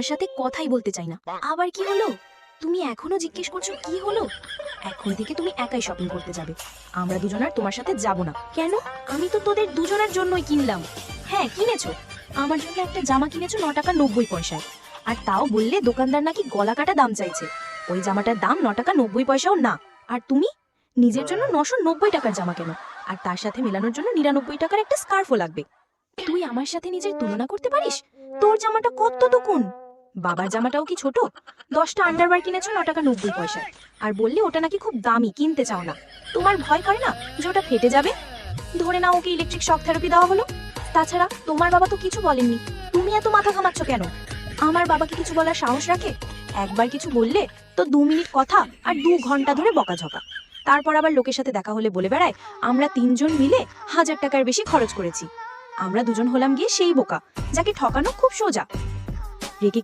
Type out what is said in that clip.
তোমার সাথে কথাই বলতে চাই না। আবার কি হলো? তুমি এখনও জিজ্ঞেস করছ কি হলো? এখন থেকে তুমি একাই শপিং করতে যাবে। আমরা দুজন আর তোমার সাথে যাব না। কেন? আমি তো তোদের দুজনের জন্যই কিনলাম। হ্যাঁ কিনেছো। আমার জন্য একটা জামা কিনেছো ন টাকা নব্বই পয়সায়। আর তাও বললে দোকানদার নাকি গলা কাটা দাম চাইছে। ওই জামাটার দাম ন টাকা নব্বই পয়সাও না। আর তুমি? নিজের জন্য নশো নব্বই টাকার জামা কেন? আর তার সাথে মেলানোর জন্য নিরানব্বই টাকার একটা স্কার্ফও লাগবে। তুই আমার সাথে নিজের তুলনা করতে পারিস? তোর জামাটা কত টুকুন বাবার জামাটাও কি ছোট? দশটা আন্ডারবার কিনেছো ন টাকা নব্বই পয়সা। আর বললে ওটা নাকি খুব দামি, কিনতে চাও না। তোমার ভয় করে না যে ওটা ফেটে যাবে? ধরে নাও ওকে ইলেকট্রিক শক থেরাপি দেওয়া হলো। তাছাড়া তোমার বাবা তো কিছু বলেননি। তুমি এত মাথা ঘামাচ্ছ কেন? আমার বাবাকে কিছু বলার সাহস রাখে? একবার কিছু বললে তো দু মিনিট কথা আর দু ঘণ্টা ধরে বকাঝকা। তারপর আবার লোকের সাথে দেখা হলে বলে বেড়ায়, আমরা তিনজন মিলে হাজার টাকার বেশি খরচ করেছি। আমরা দুজন হলাম গিয়ে সেই বোকা, যাকে ঠকানো খুব সোজা। রেগে